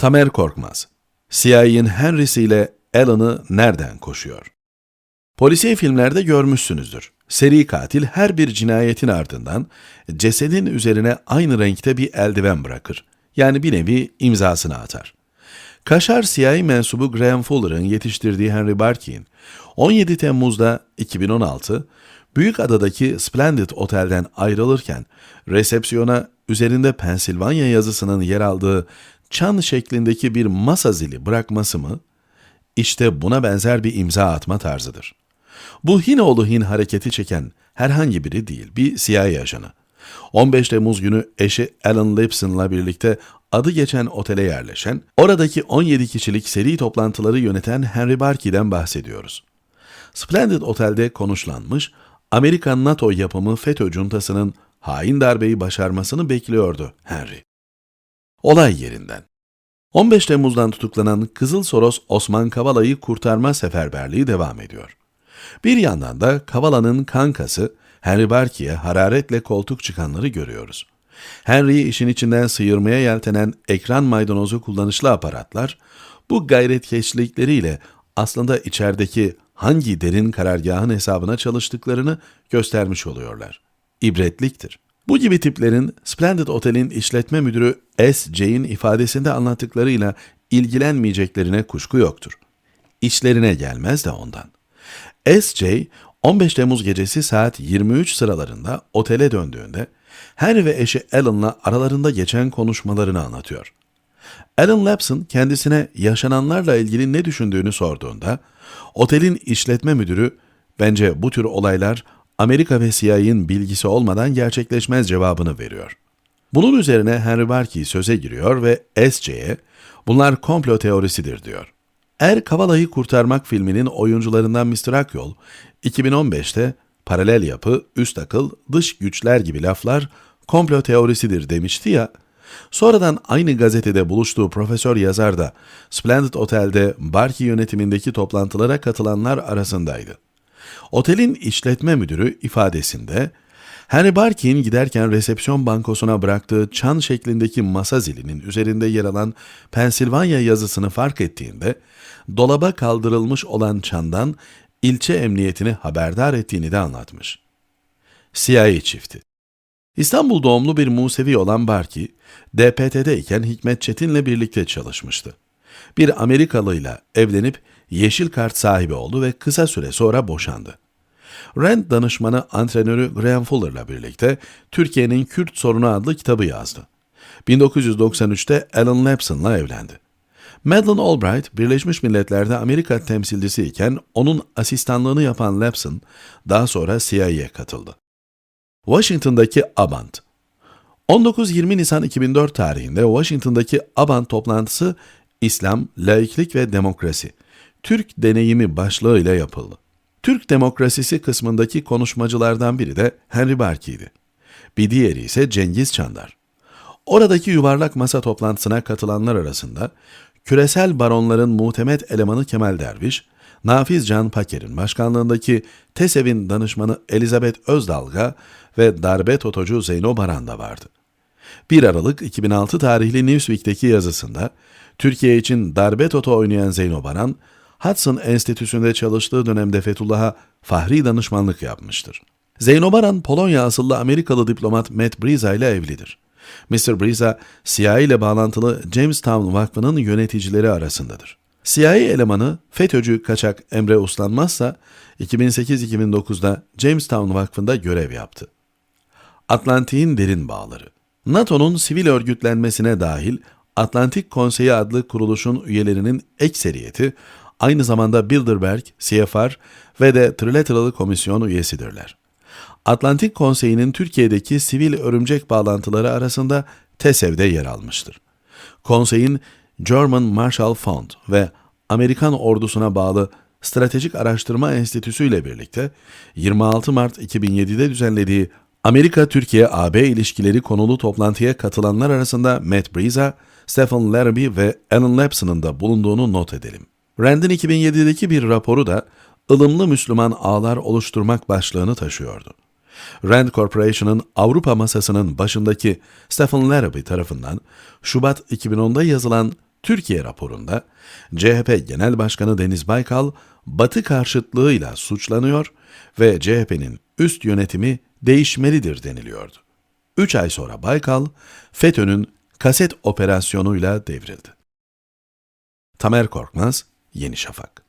Tamer Korkmaz, CIA'in Henry'siyle Alan'ı nereden koşuyor? Polisiye filmlerde görmüşsünüzdür. Seri katil her bir cinayetin ardından cesedin üzerine aynı renkte bir eldiven bırakır. Yani bir nevi imzasını atar. Kaşar CIA mensubu Graham Fuller'ın yetiştirdiği Henry Barkey'in 17 Temmuz'da 2016 Büyükada'daki Splendid Otel'den ayrılırken resepsiyona üzerinde Pensilvanya yazısının yer aldığı çan şeklindeki bir masa zili bırakması mı? İşte buna benzer bir imza atma tarzıdır. Bu Hinoğlu Hin hareketi çeken herhangi biri değil, bir CIA ajanı. 15 Temmuz günü eşi Alan Lipson'la birlikte adı geçen otele yerleşen, oradaki 17 kişilik seri toplantıları yöneten Henry Barkey'den bahsediyoruz. Splendid Otel'de konuşlanmış, Amerikan NATO yapımı FETÖ cuntasının hain darbeyi başarmasını bekliyordu Henry. Olay yerinden. 15 Temmuz'dan tutuklanan Kızıl Soros Osman Kavala'yı kurtarma seferberliği devam ediyor. Bir yandan da Kavala'nın kankası Henry Barkey'e hararetle koltuk çıkanları görüyoruz. Henry'i işin içinden sıyırmaya yeltenen ekran maydanozu kullanışlı aparatlar, bu gayretkeşlikleriyle aslında içerideki hangi derin karargahın hesabına çalıştıklarını göstermiş oluyorlar. İbretliktir. Bu gibi tiplerin Splendid Otel'in işletme müdürü S.J.'in ifadesinde anlattıklarıyla ilgilenmeyeceklerine kuşku yoktur. İşlerine gelmez de ondan. S.J. 15 Temmuz gecesi saat 23 sıralarında otele döndüğünde Henry ve eşi Alan'la aralarında geçen konuşmalarını anlatıyor. Alan Lapson kendisine yaşananlarla ilgili ne düşündüğünü sorduğunda, otelin işletme müdürü, bence bu tür olaylar Amerika ve CIA'nin bilgisi olmadan gerçekleşmez cevabını veriyor. Bunun üzerine Henry Barkey söze giriyor ve SC'ye bunlar komplo teorisidir diyor. Er Kavala'yı Kurtarmak filminin oyuncularından Mr. Akyol, 2015'te paralel yapı, üst akıl, dış güçler gibi laflar komplo teorisidir demişti ya, sonradan aynı gazetede buluştuğu profesör yazar da Splendid Otel'de Barkey yönetimindeki toplantılara katılanlar arasındaydı. Otelin işletme müdürü ifadesinde, Henry Barkey'in giderken resepsiyon bankosuna bıraktığı çan şeklindeki masa zilinin üzerinde yer alan Pensilvanya yazısını fark ettiğinde, dolaba kaldırılmış olan çandan ilçe emniyetini haberdar ettiğini de anlatmış. CIA çifti İstanbul doğumlu bir Musevi olan Barki, DPT'de iken Hikmet Çetin'le birlikte çalışmıştı. Bir Amerikalıyla evlenip yeşil kart sahibi oldu ve kısa süre sonra boşandı. Rand danışmanı antrenörü Graham Fuller'la birlikte Türkiye'nin Kürt Sorunu adlı kitabı yazdı. 1993'te Alan Lapson'la evlendi. Madeleine Albright, Birleşmiş Milletler'de Amerika temsilcisi iken onun asistanlığını yapan Lapson, daha sonra CIA'ye katıldı. Washington'daki Abant 19-20 Nisan 2004 tarihinde Washington'daki Abant toplantısı İslam, laiklik ve demokrasi, Türk deneyimi başlığıyla yapıldı. Türk demokrasisi kısmındaki konuşmacılardan biri de Henry Barkey'di. Bir diğeri ise Cengiz Çandar. Oradaki yuvarlak masa toplantısına katılanlar arasında küresel baronların muhtemet elemanı Kemal Derviş, Nafiz Can Paker'in başkanlığındaki TESEV'in danışmanı Elizabeth Özdalga ve darbe totocu Zeyno Baran da vardı. 1 Aralık 2006 tarihli Newsweek'teki yazısında Türkiye için darbe toto oynayan Zeyno Baran, Hudson Enstitüsü'nde çalıştığı dönemde Fethullah'a fahri danışmanlık yapmıştır. Zeyno Baran, Polonya asıllı Amerikalı diplomat Matt Briza ile evlidir. Mr. Briza, CIA ile bağlantılı Jamestown Vakfı'nın yöneticileri arasındadır. CIA elemanı FETÖ'cü kaçak Emre Uslanmazsa 2008-2009'da Jamestown Vakfı'nda görev yaptı. Atlantik'in derin bağları NATO'nun sivil örgütlenmesine dahil Atlantik Konseyi adlı kuruluşun üyelerinin ekseriyeti aynı zamanda Bilderberg, CFR ve de Trilateral Komisyon üyesidirler. Atlantik Konseyi'nin Türkiye'deki sivil örümcek bağlantıları arasında TESEV'de yer almıştır. Konseyin German Marshall Fund ve Amerikan ordusuna bağlı Stratejik Araştırma Enstitüsü ile birlikte 26 Mart 2007'de düzenlediği Amerika-Türkiye-AB ilişkileri konulu toplantıya katılanlar arasında Matt Briza, Stephen Larrabee ve Alan Lapson'ın da bulunduğunu not edelim. Rand'in 2007'deki bir raporu da ılımlı Müslüman ağlar oluşturmak başlığını taşıyordu. Rand Corporation'ın Avrupa masasının başındaki Stephen Larrabee tarafından Şubat 2010'da yazılan Türkiye raporunda CHP Genel Başkanı Deniz Baykal Batı karşıtlığıyla suçlanıyor ve CHP'nin üst yönetimi değişmelidir deniliyordu. 3 ay sonra Baykal, FETÖ'nün kaset operasyonuyla devrildi. Tamer Korkmaz, Yeni Şafak